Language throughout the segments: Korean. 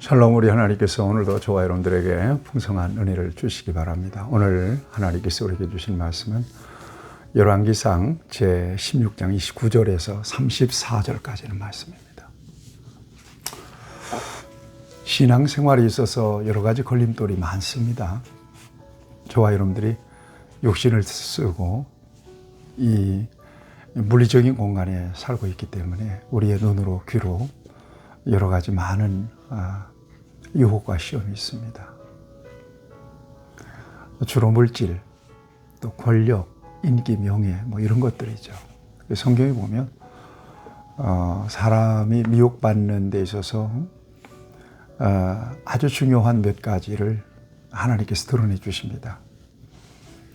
샬롬 우리 하나님께서 오늘도 저와 여러분들에게 풍성한 은혜를 주시기 바랍니다. 오늘 하나님께서 우리에게 주신 말씀은 열왕기상 제 16장 29절에서 34절까지는 말씀입니다. 신앙생활에 있어서 여러 가지 걸림돌이 많습니다. 저와 여러분들이 욕심을 쓰고 이 물리적인 공간에 살고 있기 때문에 우리의 눈으로 귀로 여러 가지 많은 아, 유혹과 시험이 있습니다. 주로 물질, 또 권력, 인기, 명예 뭐 이런 것들이죠. 성경에 보면 어, 사람이 미혹받는 데 있어서 어, 아주 중요한 몇 가지를 하나님께서 드러내 주십니다.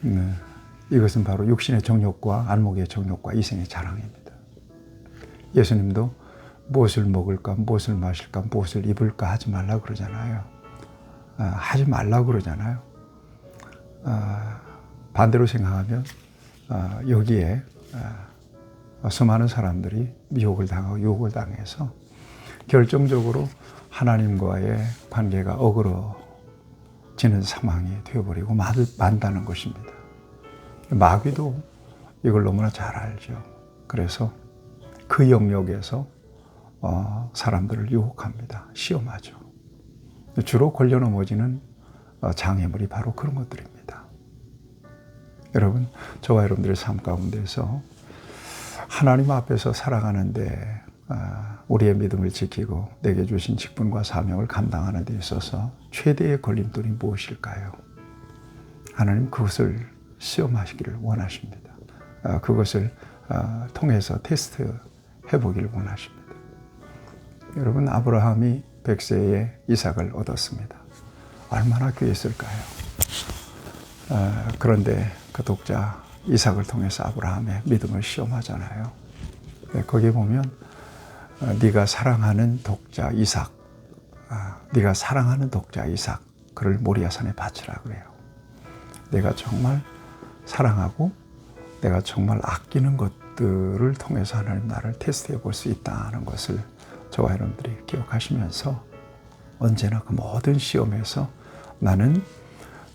음, 이것은 바로 육신의 정욕과 안목의 정욕과 이생의 자랑입니다. 예수님도 무엇을 먹을까, 무엇을 마실까, 무엇을 입을까 하지 말라 그러잖아요. 아, 하지 말라 그러잖아요. 아, 반대로 생각하면 아, 여기에 아, 수많은 사람들이 미혹을 당하고 유혹을 당해서 결정적으로 하나님과의 관계가 어그러지는 상황이 되어버리고 만다는 것입니다. 마귀도 이걸 너무나 잘 알죠. 그래서 그 영역에서 어, 사람들을 유혹합니다. 시험하죠. 주로 걸려 넘어지는 어, 장애물이 바로 그런 것들입니다. 여러분, 저와 여러분들의 삶 가운데서 하나님 앞에서 살아가는데 어, 우리의 믿음을 지키고 내게 주신 직분과 사명을 감당하는 데 있어서 최대의 걸림돌이 무엇일까요? 하나님 그것을 시험하시기를 원하십니다. 그것을 통해서 테스트 해보기를 원하십니다. 여러분 아브라함이 백세에 이삭을 얻었습니다. 얼마나 귀했을까요? 어, 그런데 그 독자 이삭을 통해서 아브라함의 믿음을 시험하잖아요. 네, 거기 보면 어, 네가 사랑하는 독자 이삭, 어, 네가 사랑하는 독자 이삭, 그를 모리아산에 바치라 그래요. 내가 정말 사랑하고 내가 정말 아끼는 것들을 통해서 하나님 나를 테스트해 볼 수 있다는 것을 저와 여러분들이 기억하시면서 언제나 그 모든 시험에서 나는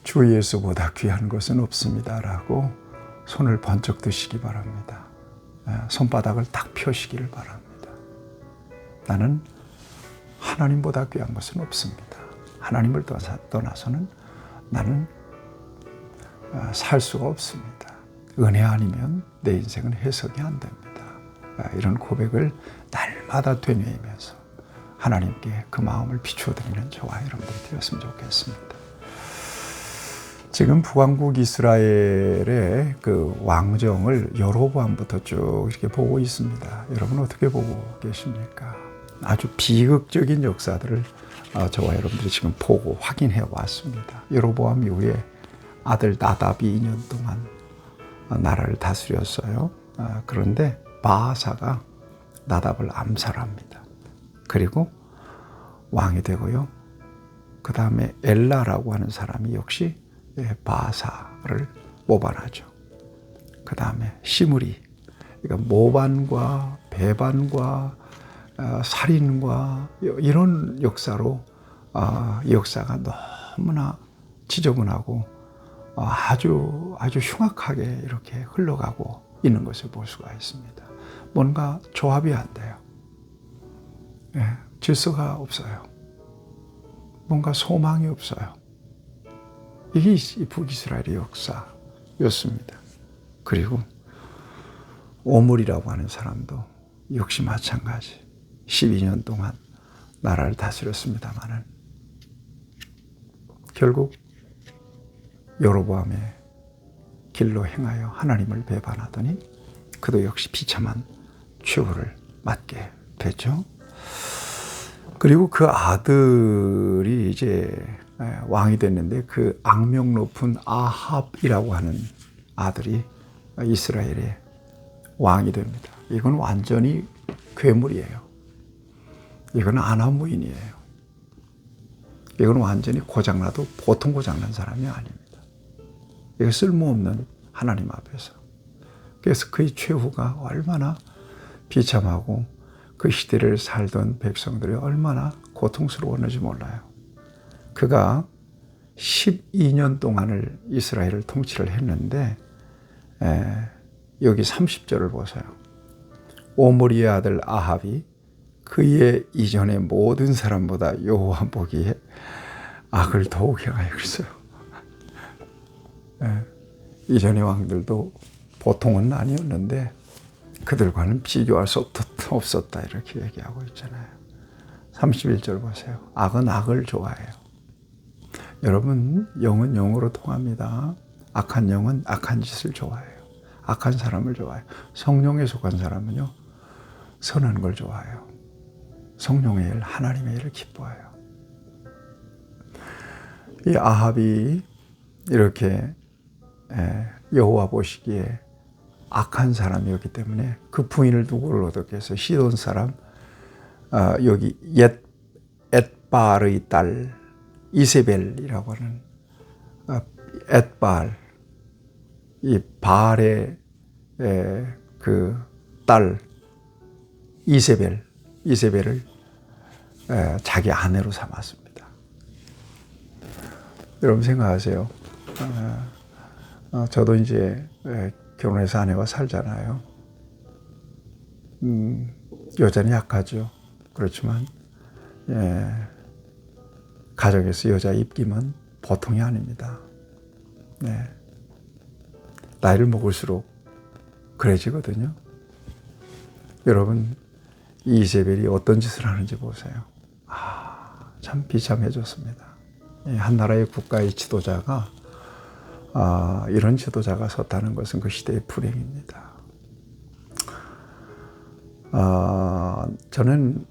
주 예수보다 귀한 것은 없습니다라고 손을 번쩍 드시기 바랍니다. 예, 손바닥을 딱 펴시기를 바랍니다. 나는 하나님보다 귀한 것은 없습니다. 하나님을 떠나서는 나는 어, 살 수가 없습니다. 은혜 아니면 내 인생은 해석이 안 됩니다. 아, 이런 고백을 날마다 되뇌이면서 하나님께 그 마음을 비추어 드리는 저와 여러분들이 되었으면 좋겠습니다. 지금 북왕국 이스라엘의 그 왕정을 여로보암부터 쭉 이렇게 보고 있습니다. 여러분 어떻게 보고 계십니까? 아주 비극적인 역사들을 어, 저와 여러분들이 지금 보고 확인해 왔습니다. 여로보암 이후에 아들 나답이 2년 동안 나라를 다스렸어요. 아, 그런데 바사가 나답을 암살합니다. 그리고 왕이 되고요. 그 다음에 엘라라고 하는 사람이 역시 예, 바사를 모반하죠. 그 다음에 시므리, 그러니까 모반과 배반과 어, 살인과 이런 역사로 어, 역사가 너무나 지저분하고 어, 아주 아주 흉악하게 이렇게 흘러가고 있는 것을 볼 수가 있습니다. 뭔가 조합이 안 돼요. 예, 질서가 없어요. 뭔가 소망이 없어요. 이게 북이스라엘의 역사였습니다. 그리고 오물이라고 하는 사람도 역시 마찬가지. 12년 동안 나라를 다스렸습니다만은 결국 여로보암의 길로 행하여 하나님을 배반하더니 그도 역시 비참한 최후를 맞게 되죠. 그리고 그 아들이 이제 왕이 됐는데 그 악명 높은 아합이라고 하는 아들이 이스라엘의 왕이 됩니다. 이건 완전히 괴물이에요. 이건 아나무인이에요. 이건 완전히 고장나도 보통 고장난 사람이 아닙니다. 이거 쓸모없는 하나님 앞에서. 그래서 그의 최후가 얼마나 비참하고 그 시대를 살던 백성들이 얼마나 고통스러웠는지 몰라요. 그가 12년 동안을 이스라엘을 통치를 했는데 에, 여기 30절을 보세요. 오므리의 아들 아합이 그의 이전의 모든 사람보다 여호와 보기에 악을 더욱. 예, 이전의 왕들도 보통은 아니었는데 그들과는 비교할 수 없었다 이렇게 얘기하고 있잖아요. 31절 보세요. 악은 악을 좋아해요. 여러분 영은 영으로 통합니다. 악한 영은 악한 짓을 좋아해요. 악한 사람을 좋아해요. 성령에 속한 사람은요 선한 걸 좋아해요. 성령의 일, 하나님의 일을 기뻐해요. 이 아합이 이렇게 여호와 보시기에 악한 사람이었기 때문에 그 부인을 누구를 얻었겠어요? 시돈 사람 어, 여기 옛 엣발의 딸 이세벨이라고 하는 어, 엣발 이 바알의 그 딸 이세벨 이세벨을 자기 아내로 삼았습니다. 여러분 생각하세요. 어, 저도 이제 결혼해서 아내와 살잖아요. 음, 여자는 약하죠. 그렇지만 예, 가정에서 여자 입김은 보통이 아닙니다. 네. 나이를 먹을수록 그래지거든요. 여러분 이세벨이 어떤 짓을 하는지 보세요. 아, 참 비참해졌습니다. 한 나라의 국가의 지도자가 아, 이런 지도자가 섰다는 것은 그 시대의 불행입니다. 아, 저는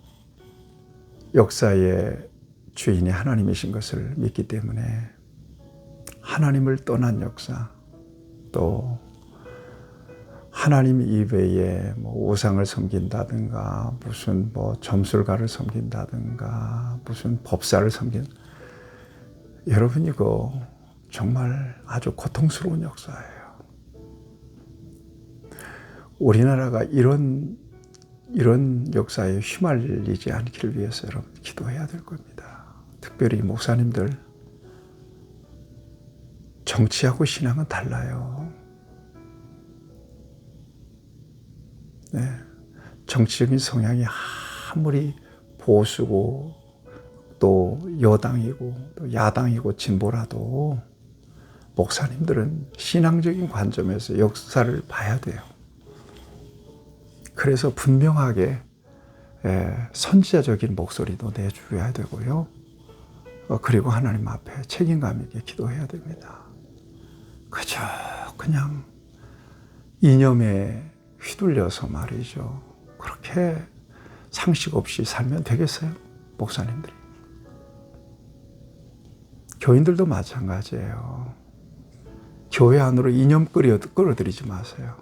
역사의 주인이 하나님이신 것을 믿기 때문에 하나님을 떠난 역사, 또 하나님 이외에 뭐 우상을 섬긴다든가 무슨 뭐 점술가를 섬긴다든가 무슨 법사를 섬긴 여러분 이거 정말 아주 고통스러운 역사예요. 우리나라가 이런 이런 역사에 휘말리지 않기를 위해서 여러분 기도해야 될 겁니다. 특별히 목사님들 정치하고 신앙은 달라요. 네. 정치적인 성향이 아무리 보수고 또 여당이고 또 야당이고 진보라도 목사님들은 신앙적인 관점에서 역사를 봐야 돼요. 그래서 분명하게 선지자적인 목소리도 내줘야 되고요. 어, 그리고 하나님 앞에 책임감 있게 기도해야 됩니다. 그저 그냥 이념에 휘둘려서 말이죠. 그렇게 상식 없이 살면 되겠어요? 목사님들이. 교인들도 마찬가지예요. 교회 안으로 이념 끌어, 끌어들이지 마세요.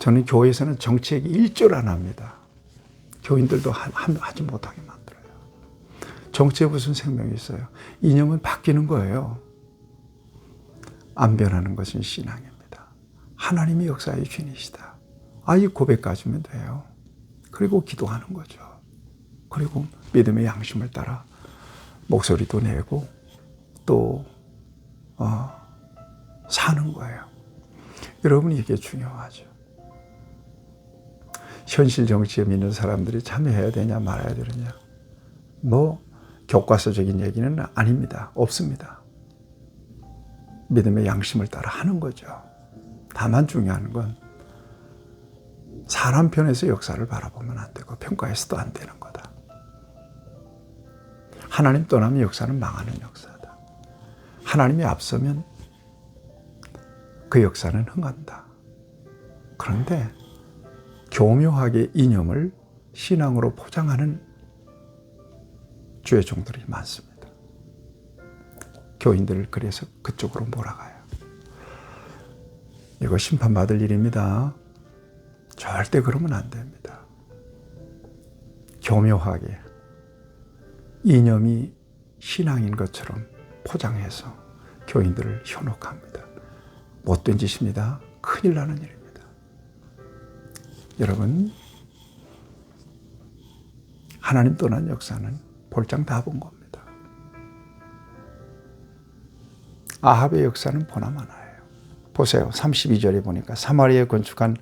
저는 교회에서는 정치에게 일절 안 합니다. 교인들도 하, 하지 못하게 만들어요. 정치에 무슨 생명이 있어요? 이념은 바뀌는 거예요. 안 변하는 것은 신앙입니다. 하나님이 역사의 주인이시다. 아이 고백까지면 돼요. 그리고 기도하는 거죠. 그리고 믿음의 양심을 따라 목소리도 내고 또 어, 사는 거예요. 여러분 이게 중요하죠. 현실 정치에 믿는 사람들이 참여해야 되냐 말아야 되느냐. 뭐 교과서적인 얘기는 아닙니다. 없습니다. 믿음의 양심을 따라 하는 거죠. 다만 중요한 건 사람 편에서 역사를 바라보면 안 되고 평가해서도 안 되는 거다. 하나님 떠나면 역사는 망하는 역사다. 하나님이 앞서면 그 역사는 흥한다. 그런데 교묘하게 이념을 신앙으로 포장하는 주의 종들이 많습니다. 교인들을 그래서 그쪽으로 몰아가요. 이거 심판받을 일입니다. 절대 그러면 안 됩니다. 교묘하게 이념이 신앙인 것처럼 포장해서 교인들을 현혹합니다. 못된 짓입니다. 큰일 나는 일입니다. 여러분, 하나님 떠난 역사는 볼장 다 본 겁니다. 아합의 역사는 보나 마나예요. 보세요. 32절에 보니까 사마리아에 건축한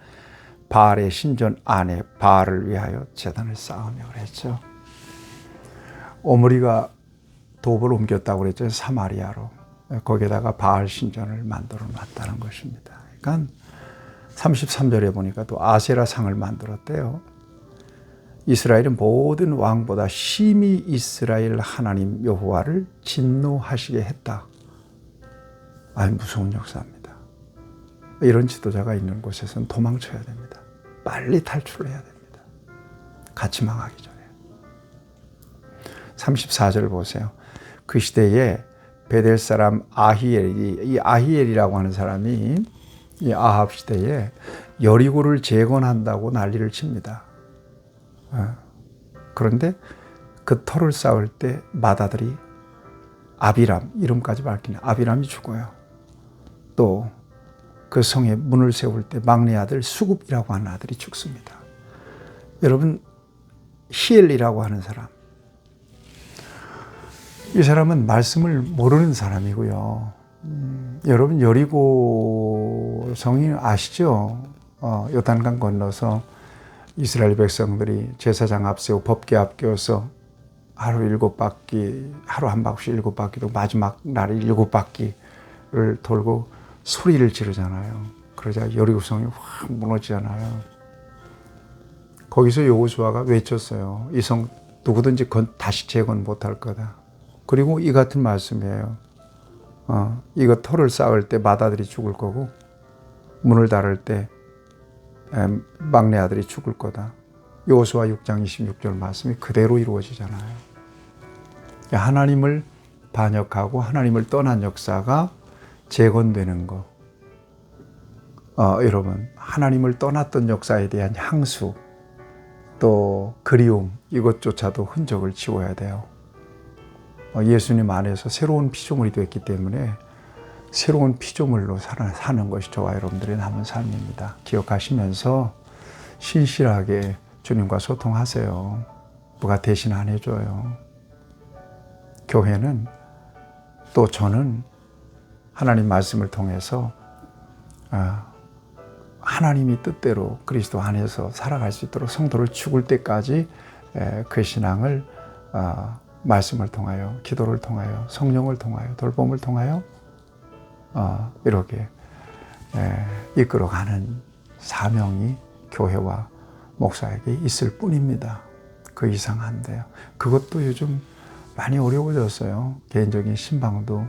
바알의 신전 안에 바알을 위하여 재단을 쌓으며 그랬죠. 오므리가 도읍을 옮겼다고 그랬죠. 사마리아로. 거기에다가 바알 신전을 만들어 놨다는 것입니다. 그러니까 33절에 보니까 또 아세라 상을 만들었대요. 이스라엘은 모든 왕보다 심히 이스라엘 하나님 여호와를 진노하시게 했다. 아주 무서운 역사입니다. 이런 지도자가 있는 곳에서는 도망쳐야 됩니다. 빨리 탈출해야 됩니다. 같이 망하기 전에. 34절 보세요. 그 시대에 베델 사람 아히엘이 이 아히엘이라고 하는 사람이 이 아합 시대에 여리고를 재건한다고 난리를 칩니다. 어. 그런데 그 터를 쌓을 때 마다들이 아비람 이름까지 밝히는 아비람이 죽어요. 또 그 성에 문을 세울 때 막내 아들 수굽이라고 하는 아들이 죽습니다. 여러분 히엘이라고 하는 사람 이 사람은 말씀을 모르는 사람이고요. 음, 여러분 여리고 성이 아시죠? 어, 요단강 건너서 이스라엘 백성들이 제사장 앞세우 법계 앞겨서 하루 일곱 바퀴, 하루 한 바퀴 일곱 바퀴도 마지막 날 일곱 바퀴를 돌고 소리를 지르잖아요. 그러자 여리고 성이 확 무너지잖아요. 거기서 여호수아가 외쳤어요. 이 성 누구든지 건, 다시 재건 못할 거다. 그리고 이 같은 말씀이에요. 어, 이거 터를 쌓을 때 마다들이 죽을 거고 문을 닫을 때 막내 아들이 죽을 거다. 요수와 6장 26절 말씀이 그대로 이루어지잖아요. 하나님을 반역하고 하나님을 떠난 역사가 재건되는 거. 어, 여러분, 하나님을 떠났던 역사에 대한 향수, 또 그리움, 이것조차도 흔적을 지워야 돼요. 어, 예수님 안에서 새로운 피조물이 됐기 때문에 새로운 피조물로 사는 것이 저와 여러분들의 남은 삶입니다. 기억하시면서 신실하게 주님과 소통하세요. 누가 대신 안 해줘요. 교회는 또 저는 하나님 말씀을 통해서 아, 하나님이 뜻대로 그리스도 안에서 살아갈 수 있도록 성도를 죽을 때까지 그 신앙을 아, 말씀을 통하여 기도를 통하여 성령을 통하여 돌봄을 통하여 어, 이렇게 에, 이끌어가는 사명이 교회와 목사에게 있을 뿐입니다. 그 이상 안 돼요. 그것도 요즘 많이 어려워졌어요. 개인적인 신방도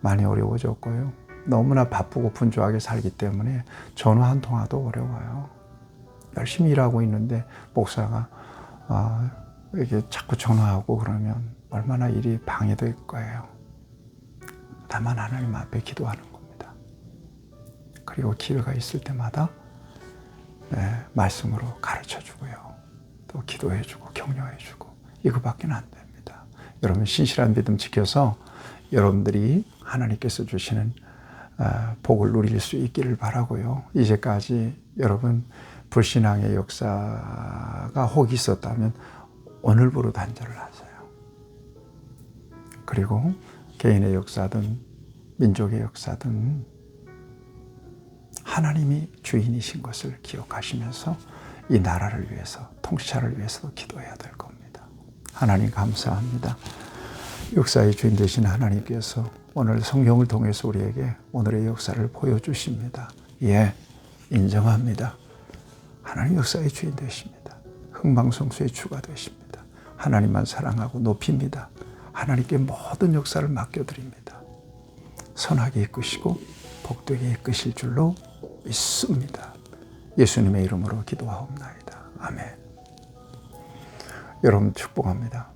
많이 어려워졌고요. 너무나 바쁘고 분주하게 살기 때문에 전화 한 통화도 어려워요. 열심히 일하고 있는데 목사가 어, 이게 자꾸 전화하고 그러면 얼마나 일이 방해될 거예요. 다만 하나님 앞에 기도하는 겁니다. 그리고 기회가 있을 때마다 네, 말씀으로 가르쳐 주고요. 또 기도해 주고 격려해 주고 이거밖에 안 됩니다. 여러분 신실한 믿음 지켜서 여러분들이 하나님께서 주시는 어, 복을 누릴 수 있기를 바라고요. 이제까지 여러분 불신앙의 역사가 혹 있었다면 오늘부로 단절을 하세요. 그리고 개인의 역사든 민족의 역사든 하나님이 주인이신 것을 기억하시면서 이 나라를 위해서 통치자를 위해서도 기도해야 될 겁니다. 하나님 감사합니다. 역사의 주인 되신 하나님께서 오늘 성경을 통해서 우리에게 오늘의 역사를 보여주십니다. 예, 인정합니다. 하나님 역사의 주인 되십니다. 흥망성쇠의 주가 되십니다. 하나님만 사랑하고 높입니다. 하나님께 모든 역사를 맡겨드립니다. 선하게 이끄시고 복되게 이끄실 줄로 믿습니다. 예수님의 이름으로 기도하옵나이다. 아멘. 여러분 축복합니다.